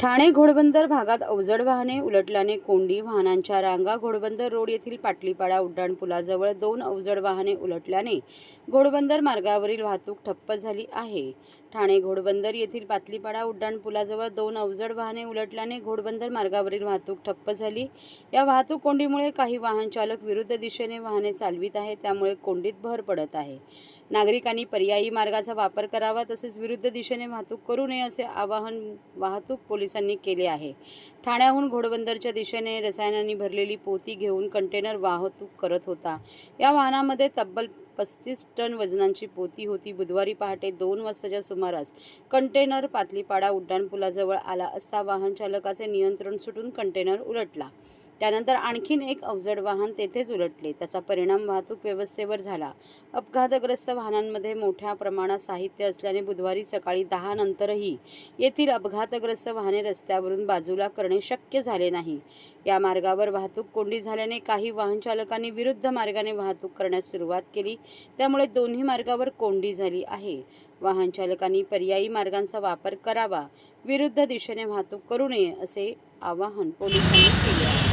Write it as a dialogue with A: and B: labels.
A: ठाणे घोडबंदर भागात अवजड वाहने उलटल्याने कोंडी वाहनांच्या रांगा घोडबंदर रोड येथील पाटलीपाडा उड्डाणपुलाजवळ दोन अवजड वाहने उलटल्याने घोडबंदर मार्गावरील वाहतूक ठप्प झाली आहे. ठाणे घोडबंदर येथील पातलीपाडा उड्डाणपुलाजवळ दोन अवजड वाहने उलटल्याने घोडबंदर मार्गावरील वाहतूक ठप्प झाली. या वाहतूक कोंडीमुळे काही वाहन चालक विरुद्ध दिशेने वाहने चालवित आहेत त्यामुळे कोंडीत भर पडत आहे. नागरिकांनी पर्यायी मार्गाचा वापर करावा तसेच विरुद्ध दिशेने वाहतूक करू नये असे आवाहन वाहतूक पोलिसांनी केले आहे. ठाण्याहून घोडबंदरच्या दिशेने रसायनांनी भरलेली पोती घेऊन कंटेनर वाहतूक करत होता. या वाहनामध्ये तब्बल पस्तीस टन वजनांची पोती होती. बुधवारी पहाटे दोन वाजताच्या सुमारास कंटेनर पातलीपाडा उड्डाणपुलाजवळ आला असता वाहन चालकाचे नियंत्रण सुटून कंटेनर उलटला. त्यानंतर आणखीन एक अवजड वाहन तेथेच उलटले. त्याचा परिणाम वाहतूक व्यवस्थेवर झाला. अपघातग्रस्त वाहनांमध्ये मोठ्या प्रमाणात साहित्य असल्याने बुधवारी सकाळी दहा नंतरही येथील अपघातग्रस्त वाहने रस्त्यावरून बाजूला करणे शक्य झाले नाही. या मार्गावर वाहतूक कोंडी झाल्याने काही वाहन चालकांनी विरुद्ध मार्गाने वाहतूक करण्यास सुरुवात केली. त्यामुळे दोन्ही मार्गावर कोंडी झाली आहे. वाहन चालकांनी पर्यायी मार्गांचा वापर करावा. विरुद्ध दिशेने वाहतूक करू नये असे आवाहन पोलिसांनी केले